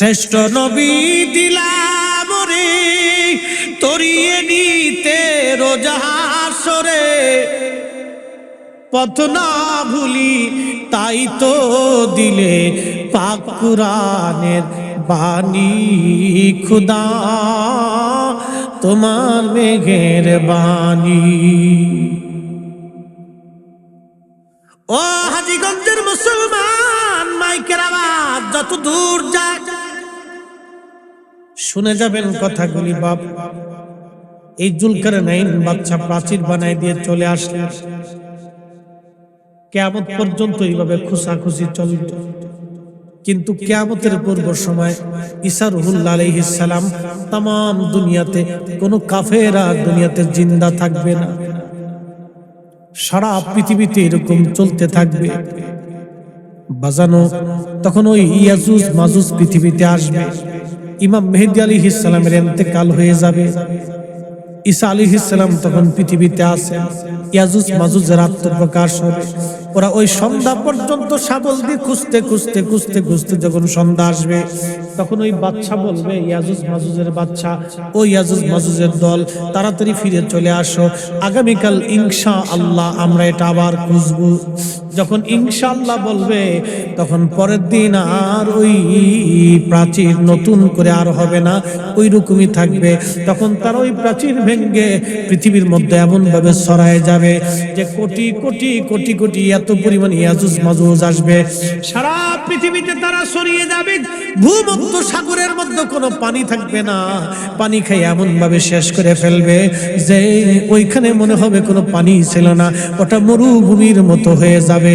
শ্রেষ্ঠ নবী দিলাম রে তরিয়ে নিতে রোজাহাসরে পথ না ভুলি তাই তো দিলে পাক কুরআনের বাণী, খুদা। তোমার মেঘের বাণী। ও হাজিগঞ্জের মুসলমান, মাইকের আওয়াজ যত দূর যায়। শুনে যাবেন কথাগুলি, বাপ। এই জুলকার নাইন বাচ্চা প্রাচীর বানাই দিয়ে চলে আসলে। কেয়ামত পর্যন্ত এইভাবে খুশাখুশি চলত কিন্তু কেয়ামতের পূর্ব সময় আলাইহিস সালাম তাম দুনিয়াতে কোনো কাফেরা দুনিয়াতে জিন্দা থাকবে না। সারা পৃথিবীতে এরকম চলতে থাকবে। বাজানো তখন ওই ইয়াজুজ মাজুজ পৃথিবীতে আসবে। ইমাম মেহেদি আলী ইসলামের এতেকাল হয়ে যাবে। ঈসা আলী ইসলাম তখন পৃথিবীতে আসেন ইয়াজুজ মাজুজের আত্মপ্রকাশ হবে। ওরা ওই সন্ধ্যা পর্যন্ত সাবল দিয়ে খুঁজতে খুঁজতে খুঁজতে খুঁজতে যখন সন্ধ্যা আসবে, তখন ওই বাচ্চা বলবে, ইয়াজুজ মাজুজের বাচ্চা ও ইয়াজুজ মাজুজের দল, তাড়াতাড়ি ফিরে চলে আসো। আগামীকাল ইনশা আল্লাহ আমরা এটা আবার খুঁজবো। যখন ইনশাআল্লাহ বলবে, তখন পরের দিন আর ওই প্রাচীর নতুন করে আর হবে না ওই রকমই থাকবে। তখন তার ওই প্রাচীর ভেঙ্গে পৃথিবীর মধ্যে এমন ভাবে ছড়ায় যাবে যে কোটি কোটি কোটি কোটি এত পরিমাণ ইয়াজুজ, মাজুজ আসবে। সারা পৃথিবীতে তারা ছড়িয়ে যাবে, ভূমধ্য সাগরের মধ্যে কোনো পানি থাকবে না। পানি খাই এমন ভাবে শেষ করে ফেলবে যে ওইখানে মনে হবে কোনো পানি ছিল না, ওটা মরুভূমির মতো হয়ে যাবে।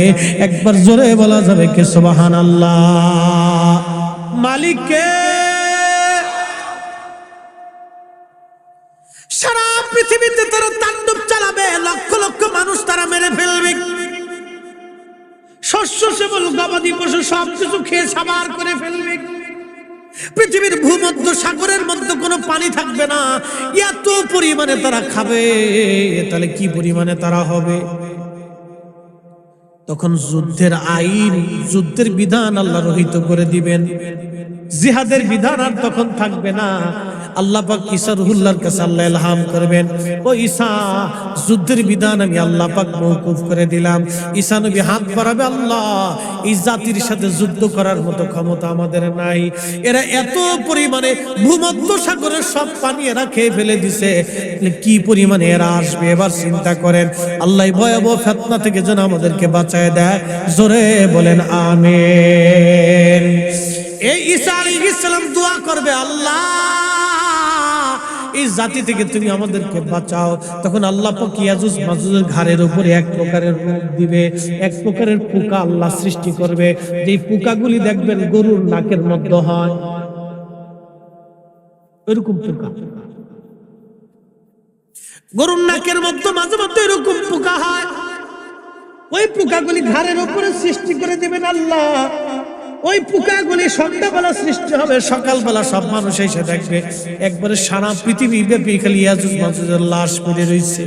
একবার জোরে বলা যাবে কে? সুবাহান আল্লাহ মালিককে সারা পৃথিবীতে তারা তাণ্ডব চালাবে, লক্ষ লক্ষ মানুষ তারা মেরে ফেলবে। শস্য সেবল গবাদি পশু সবকিছু খেয়ে সাবার করে ফেলবে। পৃথিবীর ভূমধ্য সাগরের মধ্যে কোনো পানি থাকবে না। এত পরিমাণে তারা খাবে, তাহলে কি পরিমাণে তারা হবে? তখন যুদ্ধের আইন, যুদ্ধের বিধান আল্লাহ রহিত করে দিবেন। জিহাদের বিধান আর তখন থাকবে না। আল্লাহ পাক ঈসা রুহুল্লাহর কাছে আল্লাহ ইলহাম করবেন। ও ঈসা, যুদ্ধের বিধান আমি আল্লাহ পাক মওকুফ করে দিলাম। ঈসা নবী হাত বাড়াবে, আল্লাহ, এই জাতির সাথে যুদ্ধ করার মতো ক্ষমতা আমাদের নাই। এরা এত পরিমাণে ভূমধ্য সাগরের সব পানি এরা খেয়ে ফেলে দিছে। কি পরিমাণে এরা আসবে, এবার চিন্তা করেন। আল্লাহ ভয়াবহ ফেতনা থেকে যেন আমাদেরকে বাঁচায় দেয়। জোরে বলেন, আমেন। এই ঈসা আলাইহিস সালাম দোয়া করবে, আল্লাহ। জাতি থেকে তুমি আমাদেরকে বাঁচাও। তখন আল্লাহ পাক মাজুজের ঘাড়ের উপরে এক প্রকারের রোগ দিবে, এক প্রকারের পোকা আল্লাহ সৃষ্টি করবে। যে পোকাগুলি দেখবেন গরুর নাকের মধ্যে হয়। এরকম পোকা। গরুর নাকের মধ্যে মাঝে মধ্যে এরকম পোকা হয়। ওই পোকাগুলি ঘাড়ের উপরে সৃষ্টি করে দিবেন আল্লাহ। ওই পোকাগুলি সন্ধ্যাবেলা সৃষ্টি হবে, সকালবেলা সব মানুষ এসে দেখবে। একবারে সারা পৃথিবী ব্যাপী খালি লাশ পড়ে রয়েছে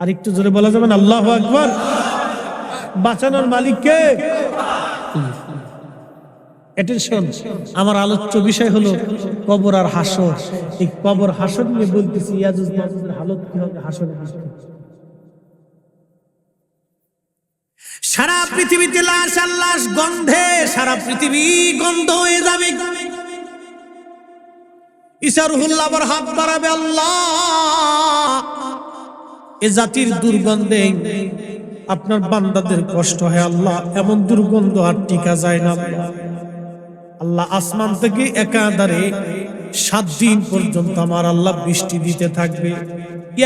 আর একটু জোরে বলা যাবেন আল্লাহ আকবর। বাঁচানোর মালিক কে? আমার আলোচ্য বিষয় হলো কবর আর হাসর। এই কবর হাসর নিয়ে বলতেছি, ইয়াজুজ হালত কি হবে? হাসর হাসর সারা পৃথিবীতে লাশ আর লাশ গন্ধে, সারা পৃথিবী গন্ধ হয়ে যাবে। ইসারুহুল্লাহ আবার হাত বাড়াবে, আল্লাহ। এ জাতির দুর্গন্ধে আপনার বান্দাদের কষ্ট হয়, আল্লাহ। এমন দুর্গন্ধ আর টিকা যায় না আল্লাহ আসমান থেকে একাধারে সাত দিন পর্যন্ত আমার আল্লাহ বৃষ্টি দিতে থাকবে।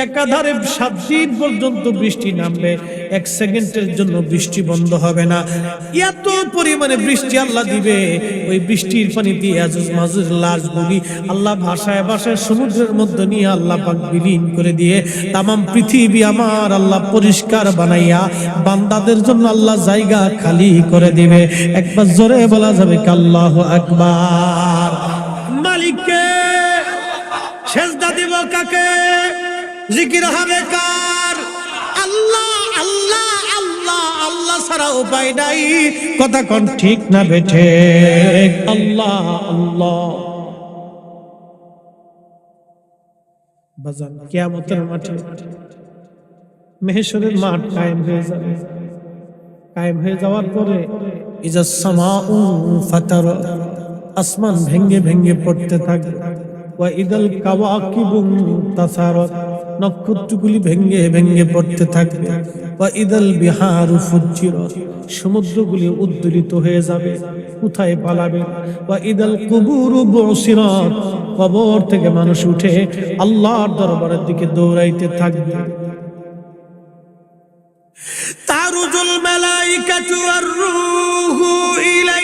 একাধারে সাত দিন পর্যন্ত বৃষ্টি নামবে। এক সেকেন্ডের জন্য বৃষ্টি বন্ধ হবে না। এত পরিমাণে বৃষ্টি আল্লাহ দিবে। ওই বৃষ্টির পানি দিয়ে লাশ গুলি আল্লাহ ভাষায় ভাষায় সমুদ্রের মধ্যে নিয়ে আল্লাহ পাক বিলীন করে দিয়ে তামাম পৃথিবী আমার আল্লাহ পরিষ্কার বানাইয়া বান্দাদের জন্য আল্লাহ জায়গা খালি করে দিবে। একবার জোরে বলা যাবে কাল্লাহ আকবার। মালিককে সেজদা দিব কাকে? জিকির হবে কার? ছাড়া উপায় নাই। কথা কোন, ঠিক না বেঠে? আল্লাহ আল্লাহ। বাজান, কিয়ামতের মাঠে মেহেশ্বরের মাঠ কায়েম হয়ে যাবে। কায়েম হয়ে যাওয়ার পরে ইজা সামাউ ফাতার, আসমান ভেঙ্গে ভেঙ্গে পড়তে থাকবে ওয়া ইদাল কাওয়াকিবুম তাসারাত, নক্ষত্রগুলি ভেঙ্গে ভেঙ্গে পড়তে থাকবে বা সমুদ্রগুলি হয়ে যাবে, কোথায় পালাবে? বা ইদাল বসিরত, কবর থেকে মানুষ উঠে আল্লাহর দরবারের দিকে দৌড়াইতে থাকবে। তারুজুল মালাইকাতু আর রূহু ইলাই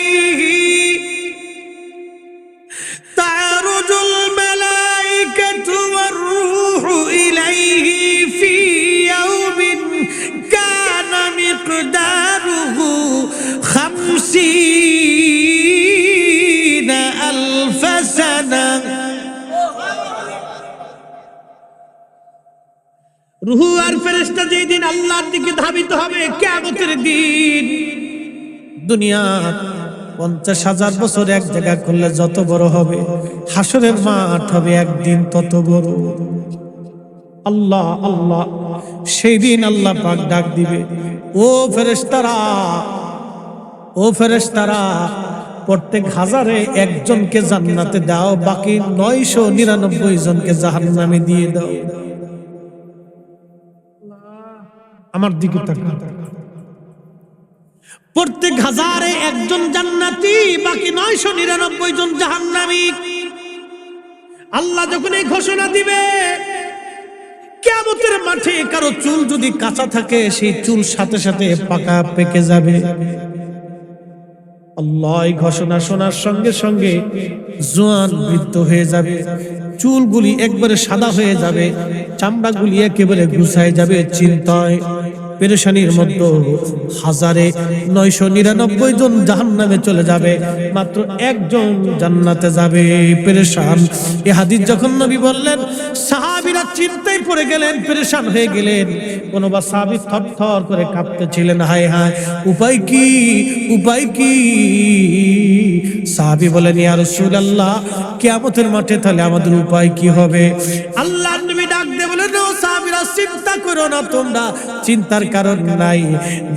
خمسين ألف سنة রুহু আর ফেরেশতা যেই দিন আল্লাহর দিকে ধাবিত হবে কিয়ামতের দিন দুনিয়া পঞ্চাশ হাজার বছর এক জায়গা করলে যত বড় হবে হাসরের মাঠ হবে একদিন তত বড় আল্লাহ আল্লাহ সেই দিন আল্লাহ পাক ডাক দিবে ও ফেরেশতারা ও ফেরেশতারা, প্রত্যেক হাজারে একজনকে জান্নাতে দাও, বাকি নয়শো নিরানব্বই জনকে জাহান্নামে দিয়ে দাও। আমার দিকে প্রত্যেক হাজারে একজন জান্নাতি, বাকি নয়শো নিরানব্বই জন জাহান্নামী। আল্লাহ যখন এই ঘোষণা দিবে কেমতের মাঠে কারও চুল যদি কাঁচা থাকে, সেই চুল সাথে সাথে পাকা পেকে যাবে। আল্লাহ ঘোষণা শোনার সঙ্গে সঙ্গে জোয়ান বৃদ্ধ হয়ে যাবে, চুলগুলি একবারে সাদা হয়ে যাবে, চামড়াগুলি একেবারে গুছায় যাবে চিন্তায়। পেরেশানির মধ্যে হাজারে নয়শো নিরানব্বই জন জাহান নামে চলে যাবে। মাত্র একজন জান্নাতে যাবে পেরেশান। এ হাদিস যখন নবী বললেন, সাহাবিরা চিন্তায় পড়ে গেলেন, পেরেশান হয়ে গেলেন। কোন বা সাহাবি থর থর করে কাঁপতেছিলেন, হায় হায়, উপায় কি উপায় কি? সাহাবি বলেন, ইয়া রাসূলুল্লাহ, কিয়ামতের মাঠে তাহলে আমাদের উপায় কি হবে? আল্লাহ চিন্তা করো না তোমরা চিন্তার কারণ নাই।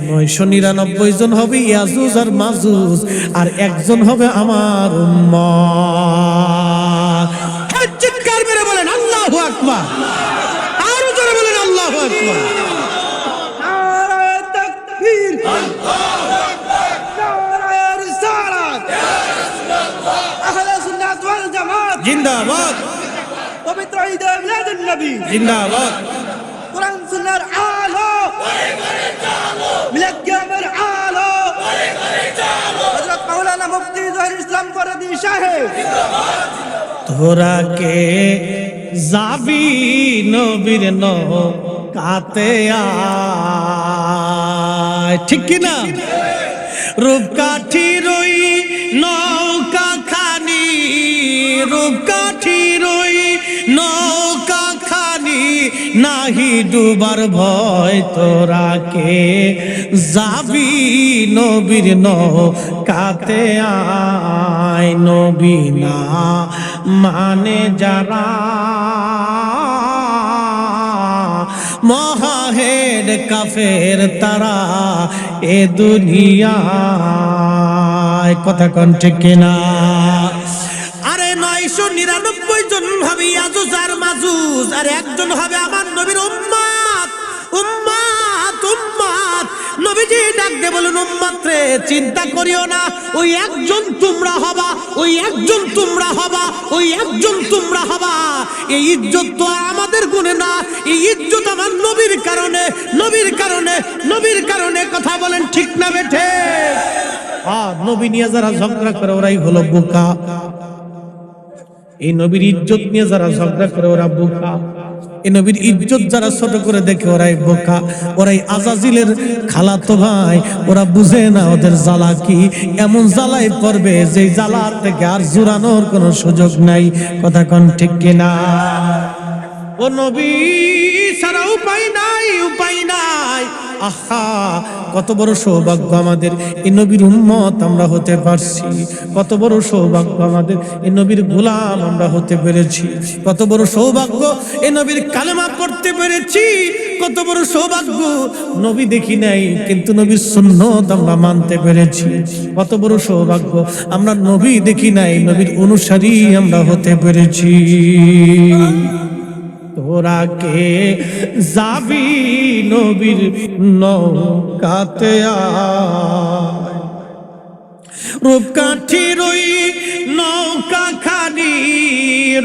নয়শো নিরানব্বই জন হবে ইয়াজুজ আর মাজুজ আর একজন হবে আমার হ্যাঁ, চিৎকার মেরে বলেন আল্লাহু আকবার। আরও জোরে বলেন আল্লাহু আকবার। জিন্দাবাদ। পবিত্র ঈদ মিলাদুন নবী। জিন্দাবাদ। কোরআন আলো। মিলাদ আলো। হযরত মাওলানা মুফতি জহির ইসলাম ফরদি সাহেব। তোরা কে যাবি নবীর কাতে ঠিক রূপকাঠি নাহি ডুবার ভয় তোরা কে? যাবি নবীর নৌকাতে আয়, নবী না মানে যারা মহাহেড কাফের তারা এ দুনিয়ায়। কথা কন ঠিক কিনা? আরে নয়শো নিরানব্বই জন হবে ইয়াজুজ আর মাজুজ, আর একজন হবে আমার ডাক বলুন, উম্মাত চিন্তা করিও না। ওই একজন তোমরা হবা, ওই একজন তোমরা হবা, ওই একজন তোমরা হবা। এই ইজ্জত তো আমাদের গুণে না। এই ইজ্জত আমার নবীর কারণে নবীর কারণে নবীর কারণে কথা বলেন ঠিক না বেঠে? নবী নিয়ে যারা ঝগড়া করে, ওরাই হলো বোকা। এই নবীর ইজ্জত নিয়ে যারা ঝগড়া করে, ওরা বোকা। নবীর ইজ্জত যারা ছোট করে দেখে, ওরাই বোকা, ওরাই আজাজিলের খালাতো ভাই। ওরা বুঝে না ওদের জ্বালা কি। এমন জ্বালাই পড়বে যে জ্বালা থেকে আর জুরানোর কোনো সুযোগ নাই। কথা কন ঠিক কিনা? ও নবী, ছাড়া উপায় নাই উপায় নাই। আহা, কত বড় সৌভাগ্য আমাদের এ নবীর উম্মত আমরা হতে পারছি। কত বড় সৌভাগ্য আমাদের এ নবীর গোলাম আমরা হতে পেরেছি। কত বড় সৌভাগ্য এ নবীর কালেমা পড়তে পেরেছি। কত বড় সৌভাগ্য নবী দেখি নাই, কিন্তু নবীর সুন্নত আমরা মানতে পেরেছি। কত বড় সৌভাগ্য আমরা নবী দেখি নাই, নবীর অনুসারী আমরা হতে পেরেছি। তোরা কে? যাবি নবীর নৌকাতে রূপকাঠি রই নৌকা খানি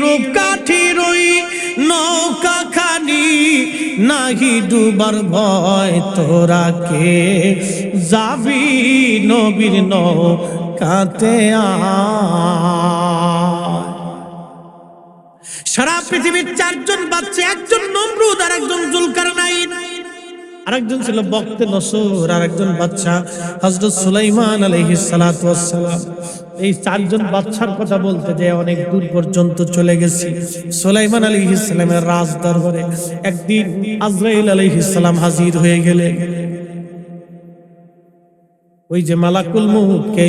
রূপকাঠি রই নৌকা খানি নাহি ডুবার ভয় তোরা কে? যাবি নবীর নৌকাতে আয়। পৃথিবীর চারজন বাচ্চা, একজন নমরুদ আর একজন জুলকার আরেকজন ছিল বক্তে নসর আর একজন বাচ্চা হজরত সুলাইমান আলাইহিস সালাতু ওয়াসসালাম এই চারজন বাচ্চার কথা বলতে যে অনেক দূর পর্যন্ত চলে গেছি। সুলাইমান আলাইহিস সালামের রাজ দরবারে একদিন আজরাইল আলাইহিস সালাম হাজির হয়ে গেলেন। ওই যে মালাকুল মৌতকে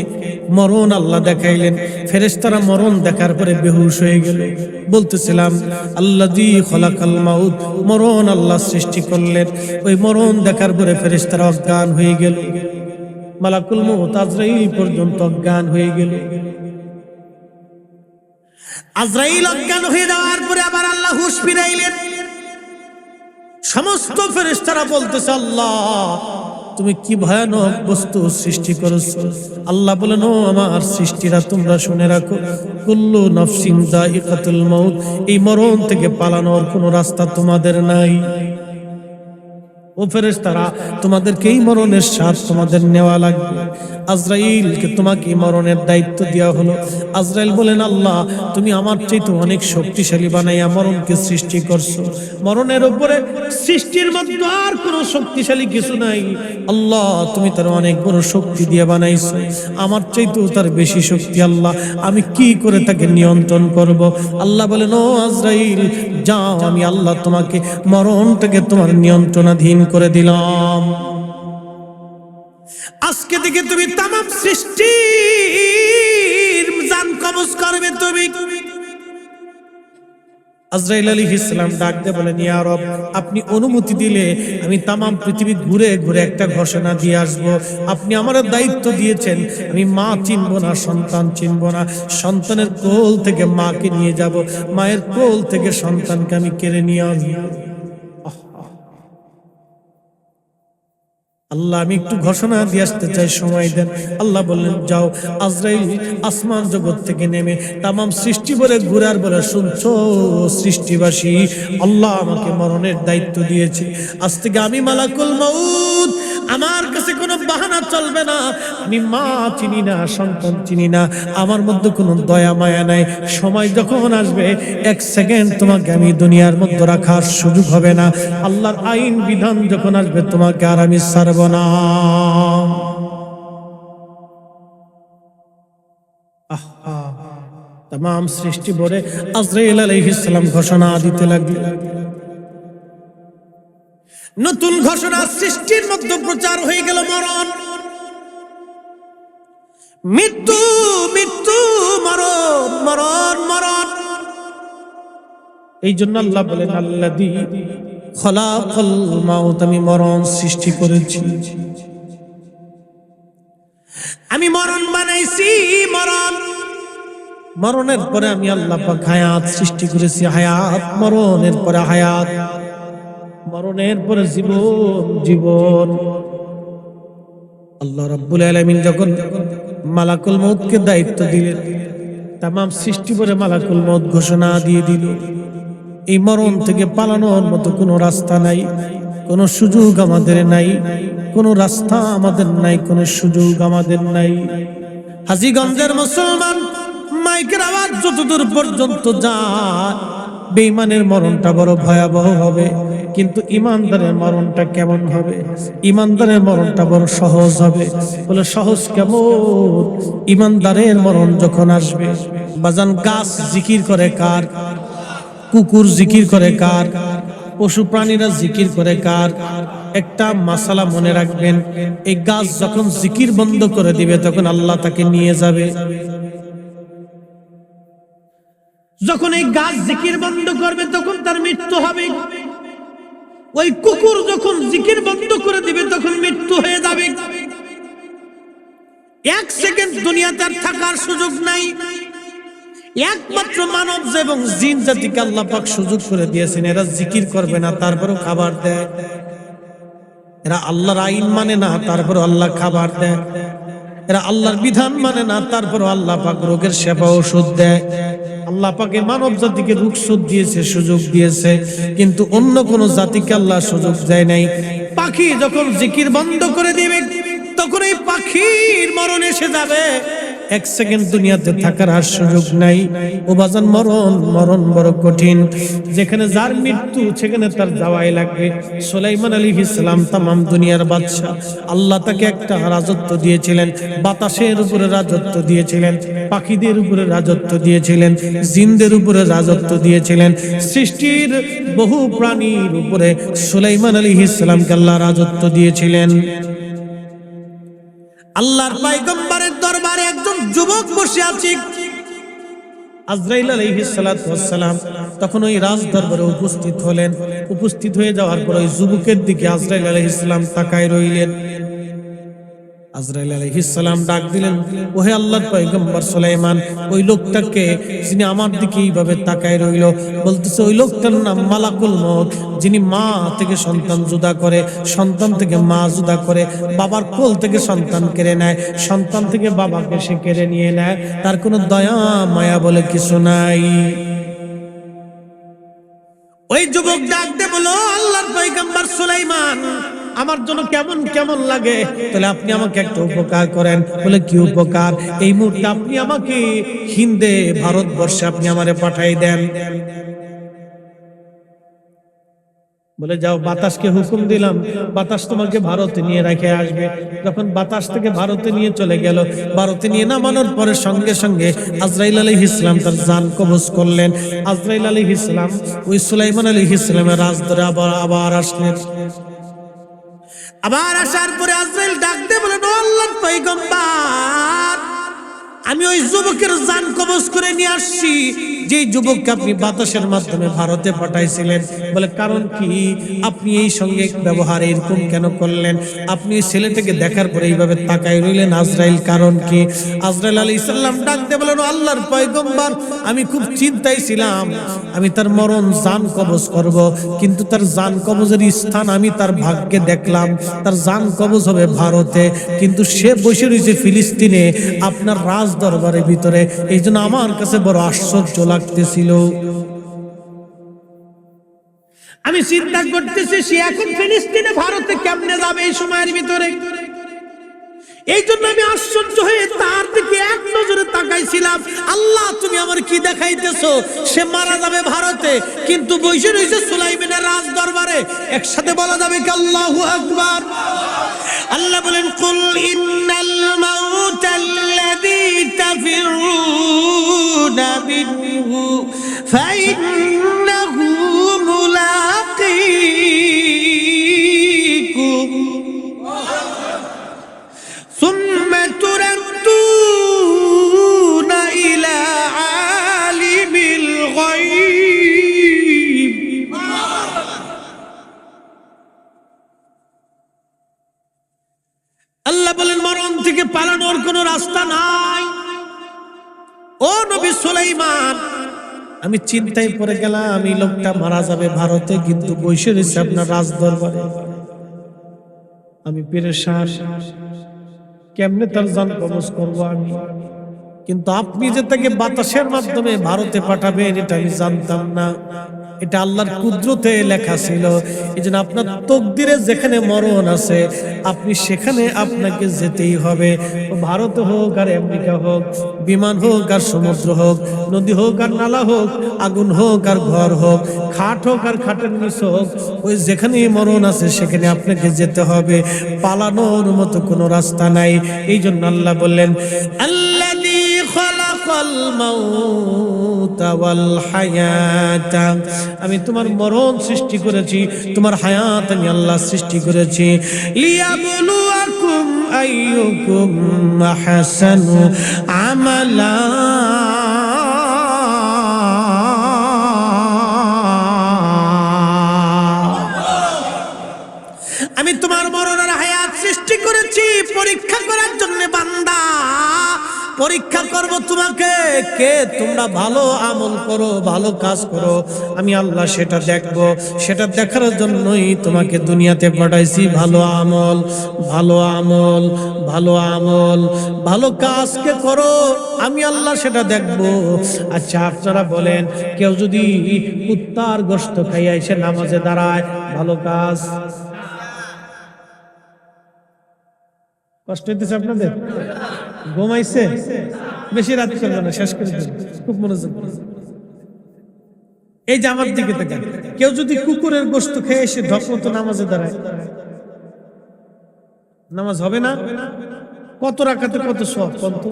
মরণ আল্লাহ দেখাইলেন। ফেরেশতারা মরণ দেখার পরে বেহুশ হয়ে গেল। বলতেছিলাম আল্লাহ দি খলাকাল মাউত। মরণ আল্লাহ সৃষ্টি করলেন। ওই মরণ দেখার পরে ফেরেশতারা অজ্ঞান হয়ে গেল। মালাকুল মৌত আজরাইল পর্যন্ত অজ্ঞান হয়ে গেল। আজরাইল অজ্ঞান হয়ে যাওয়ার পরে আবার আল্লাহ হুশ ফিরাইলেন। সমস্ত ফেরেস্তারা বলতেছে, আল্লাহ তুমি কি ভয়ানক বস্তু সৃষ্টি করেছ? আল্লাহ বলেন, ও আমার সৃষ্টিরা, তোমরা শুনে রাখো। কুল্লু নফসিন দাইকাতুল মউত। এই মরণ থেকে পালানোর কোনো রাস্তা তোমাদের নাই। ও ফেরেস তারা তোমাদেরকে এই মরণের স্বাদ তোমাদের নেওয়া লাগবে। আজরাইলকে তোমাকে মরণের দায়িত্ব দেওয়া হলো। আজরাইল বলেন, আল্লাহ, তুমি আমার চাইতে অনেক শক্তিশালী বানাইয়া মরণকে সৃষ্টি করছ। মরণের উপরে সৃষ্টির মধ্যে আর কোনো শক্তিশালী কিছু নাই। আল্লাহ, তুমি তার অনেক বড় শক্তি দিয়ে বানাইছো। আমার চাইতেও তার বেশি শক্তি, আল্লাহ। আমি কি করে তাকে নিয়ন্ত্রণ করব? আল্লাহ বলেন, ও আজরাইল, যাও, আমি আল্লাহ তোমাকে মরণটাকে তোমার নিয়ন্ত্রণাধীন করে দিলাম। আজকে থেকে তুমি তাম সৃষ্টির জান কবজ করবে তুমি। আজরাইল আলী ইসলাম ডাক দিয়ে বলেন, ইয়া রব, আপনি অনুমতি দিলে আমি তামাম পৃথিবী ঘুরে ঘুরে একটা ঘোষণা দিয়ে আসব। আপনি আমার দায়িত্ব দিয়েছেন, আমি মা চিনব না, সন্তান চিনব না। সন্তানের কোল থেকে মাকে নিয়ে যাব, মায়ের কোল থেকে সন্তানকে আমি কেড়ে নিয়ে আসব আল্লাহ, আমি একটু ঘোষণা দিয়ে আসতে চাই, সময় দেন। আল্লাহ বললেন, যাও, আজরাইল আসমান জগৎ থেকে নেমে তামাম সৃষ্টি বলে ঘুরার বলে শুনছ, সৃষ্টিবাসী? আল্লাহ আমাকে মরণের দায়িত্ব দিয়েছে। আজ থেকে আমি মালাকুল মউত। আমার কাছে কোনো বাহানা চলবে না। আমি মা চিনি না, সন্তান চিনি না, আমার মধ্যে কোনো দয়া, মায়া নাই। সময় যখন আসবে, এক সেকেন্ড তোমাকে আমি দুনিয়ার মধ্যে রাখার সুযোগ হবে না। আল্লাহর আইন, বিধান যখন আসবে, তোমাকে আর আমি ছাড়ব না। তাম সৃষ্টি বলে আজরাইল আলাইহিস ঘোষণা দিতে লাগলেন নতুন ঘোষণা সৃষ্টির মধ্যে প্রচার হয়ে গেল মরণ। মৃত্যু মৃত্যু মরণ মরণ মরণ। এই জন্য আল্লাহ বলেন আল্লাহ দি মাউত আমি মরণ সৃষ্টি করেছি। আমি মরণ বানাইছি মরণ। মরণের পরে আমি আল্লাহ পাক হায়াত সৃষ্টি করেছি হায়াত মরণের পরে হায়াত। মরণের পরে জীবন জীবন। আল্লাহ রাব্বুল আলামিন যখন মালাকুল মউতকে দায়িত্ব দিলেন, তামাম সৃষ্টি করে মালাকুল মউত ঘোষণা দিয়ে দিল, এই মরণ থেকে পালানোর মতো কোনো রাস্তা নাই, কোনো সুযোগ আমাদের নাই, কোনো রাস্তা আমাদের নাই, কোনো সুযোগ আমাদের নাই। হাজিগঞ্জের মুসলমান মাইকের আওয়াজ যতদূর পর্যন্ত যায়, বেঈমানের মরণটা বড় ভয়াবহ হবে। কিন্তু ইমানদারের মরণটা কেমন হবে? ইমানদারের মরণটা বড় সহজ হবে। বলে, সহজ কেমন? ইমানদারের মরণ যখন আসবে, বাজান গাছ জিকির করে কার? কুকুর জিকির করে কার? পশু প্রাণীরা জিকির করে কার? একটা মাসালা মনে রাখবেন, এই গাছ যখন জিকির বন্ধ করে দিবে, তখন আল্লাহ তাকে নিয়ে যাবে। যখন এই গাছ জিকির বন্ধ করবে, তখন তার মৃত্যু হবে। ওই কুকুর যখন জিকির বন্ধ করে দিবে, তখন মৃত্যু হয়ে যাবে। এক সেকেন্ড দুনিয়াতে আর থাকার সুযোগ নাই। একমাত্র মানব এবং জিন জাতিকে আল্লাহ পাক সুযোগ করে দিয়েছেন, এরা জিকির করবে না, তারপরেও খাবার দেয়। এরা আল্লাহর আইন মানে না তারপরে আল্লাহ খাবার দেয়। এরা আল্লাহর বিধান মানে না তারপর আল্লাহ পাক রোগের সেবা ওষুধ দেয়। আল্লাহ পাকে মানব জাতিকে রোগ সুদ দিয়েছে, সুযোগ দিয়েছে, কিন্তু অন্য কোন জাতিকে আল্লাহ সুযোগ দেয় নাই। পাখি যখন জিকির বন্ধ করে দিবে, তখন এই পাখির মরণ এসে যাবে। এক সেকেন্ড দুনিয়াতে থাকার আর সুযোগ নাই। ও বাজান মরণ মরণ বড় কঠিন। যেখানে যার মৃত্যু, সেখানে তার যাওয়াই লাগবে। সোলাইমান আলী ইসলাম তামাম দুনিয়ার বাদশাহ। আল্লাহ তাকে একটা রাজত্ব দিয়েছিলেন। বাতাসের উপরে রাজত্ব দিয়েছিলেন। পাখিদের উপরে রাজত্ব দিয়েছিলেন। জিনদের উপরে রাজত্ব দিয়েছিলেন। সৃষ্টির বহু প্রাণীর উপরে সুলাইমান আলী ইসলামকে আল্লাহ রাজত্ব দিয়েছিলেন। আল্লাহর পাইগম্বরের দরবারে একজন যুবক বসে আছে। আজরাইল ওয়াসসালাম তখন ওই রাজ দরবারে উপস্থিত হলেন। উপস্থিত হয়ে যাওয়ার পর ওই যুবকের দিকে আজরাইল আলাইহিস তাকায় রইলেন। আজরাইল আলাইহিস সালাম ডাক দিলেন, ওহে আল্লাহর পয়গম্বর সুলাইমান, ওই লোকটাকে যিনি আমার দিকে এইভাবে তাকায় রইল, বলতেছে, ওই লোকটার নাম মালাকুল মউত, যিনি মা থেকে সন্তান জুদা করে, সন্তান থেকে মা জুদা করে, বাবার কোল থেকে সন্তান কেড়ে নেয়, সন্তান থেকে বাবাকে সে কেড়ে নিয়ে নেয়, তার কোনো দয়া, মায়া বলে কিছু নাই। ওই যুবক ডাকতে বলো আল্লাহর পয়গম্বর সুলাইমান আমার জন্য কেমন কেমন লাগে? তাহলে আপনি আমাকে একটা উপকার করেন। বলে, কি উপকার? এই মুহূর্তে আপনি আমাকে হিন্দে ভারতবর্ষে আপনি আমারে পাঠাই দেন। বলে, যাও, বাতাসকে হুকুম দিলাম। বাতাস তোমাকে ভারতে নিয়ে রেখে আসবে। যখন বাতাস থেকে ভারতে নিয়ে চলে গেল, ভারতে নিয়ে নামানোর পরে সঙ্গে সঙ্গে আজরাইল আলী ইসলাম তার জান কবজ করলেন। আজরাইল আলী ইসলাম ওই সুলাইমান আলী ইসলামের রাজদরে আবার আবার আসলেন। আবার আসার পরে আজরাইল ডাক দিয়ে বলেন "ও আল্লাহর পয়গম্বর! আমি ওই যুবকের জান কবজ করে নিয়ে আসছি। যে যুবককে আপনি বাতাসের মাধ্যমে ভারতে পাঠাইছিলেন, বলে, কারণ কি? আপনি এই সঙ্গে ব্যবহার এরকম কেন করলেন? আপনি ছেলেটাকে দেখার পরে এইভাবে তাকাই রইলেন, আজরাইল কারণ কি? আজরাইল আলী ইসাল্লাম ডাকতে বলেন আল্লাহর পয়গম্বর, আমি খুব চিন্তায় ছিলাম। আমি তার মরণ জান কবজ করব, কিন্তু তার জান কবজের স্থান আমি তার ভাগ্যে দেখলাম। তার জান কবজ হবে ভারতে, কিন্তু সে বসে রয়েছে ফিলিস্তিনে। আপনার রাজ দরবারের ভিতরে। এই জন্য আমার কাছে বড় আশ্চর্য লাগতেছিল। আমি চিন্তা করতেছি, সে এখন ফিলিস্তিনে ভারতে কেমনে যাবে এই সময়ের ভিতরে? এই জন্য আমি আশ্চর্য হয়ে তার দিকে এক নজরে তাকাইছিলাম। আল্লাহ, তুমি আমার কি দেখাইতেছো? সে মারা যাবে ভারতে, কিন্তু বৈশে রয়েছে সুলাইমিনের রাজ দরবারে একসাথে বলা যাবে কি আল্লাহু আকবার? আল্লাহ বলেন, কুল ইন্নাল মাউতাল্লাযী তাফিরুনা মিনহু ফাইন্নাহু সুলাইমান আমি চিন্তায় পড়ে গেলাম আমি লোকটা মারা যাবে ভারতে, কিন্তু বৈশে রয়েছে আপনার রাজ দরবারে আমি পেরেশান। কেমনে তার জান কবজ করব আমি? কিন্তু আপনি যে তাকে বাতাসের মাধ্যমে ভারতে পাঠাবেন, এটা আমি জানতাম না। এটা আল্লাহর কুদরতে লেখা ছিল। এই জন্য আপনার তকদিরে যেখানে মরণ আছে, আপনি সেখানে আপনাকে যেতেই হবে। ভারত হোক আর আমেরিকা হোক, বিমান হোক আর সমুদ্র হোক, নদী হোক আর নালা হোক, আগুন হোক আর ঘর হোক, খাট হোক আর খাটের নিচ হোক, ওই যেখানে মরণ আছে সেখানে আপনাকে যেতে হবে। পালানোর মতো কোনো রাস্তা নাই। এই জন্য আল্লাহ বললেন আল্লাহ আমি তোমার মরণ সৃষ্টি করেছি, তোমার হায়াত আমি আল্লাহ সৃষ্টি করেছি। আমি তোমার মরণের হায়াত সৃষ্টি করেছি, পরীক্ষা বান্দা পরীক্ষা করব তোমাকে। কে? তোমরা ভালো আমল করো, ভালো কাজ করো। আমি আল্লাহ সেটা দেখব। সেটা দেখার জন্যই তোমাকে দুনিয়াতে পাঠাইছি ভালো আমল ভালো আমল ভালো আমল, ভালো কাজকে করো। আমি আল্লাহ সেটা দেখব। আচ্ছা আপনারা বলেন, কেউ যদি কুত্তার গোস্ত খাইয়া এসে নামাজে দাঁড়ায়, ভালো কাজ? কষ্ট হইতেছে আপনাদের? ঘুমাইছে? বেশি রাত করবে না, শেষ করে খুব মনোযোগ এই যে আমার দিকে তাকান, কেউ যদি কুকুরের গোস্ত খেয়ে এসে ঢকমত নামাজে দাঁড়ায়, নামাজ হবে না? কত রাখাতে কত সব কত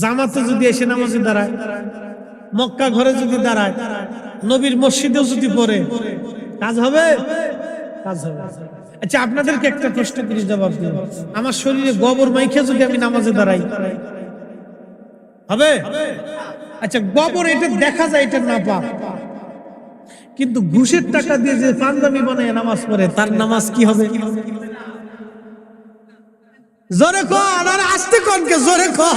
জামাতে যদি এসে নামাজে দাঁড়ায়, মক্কা ঘরে যদি দাঁড়ায়, নবীর মসজিদেও যদি পড়ে, কাজ হবে? কাজ হবে। আচ্ছা আপনাদেরকে একটা প্রশ্ন করি, জবাব দিন আমার শরীরে গোবর মাইখে যদি আমি নামাজে দাঁড়াই, হবে? আচ্ছা গোবর এটা দেখা যায়, এটা না পা কিন্তু ঘুষের টাকা দিয়ে যে পাঞ্জাবি বানায় নামাজ পড়ে, তার নামাজ কি হবে? জোরে কন, আর আসতে কনকে জোরে কন।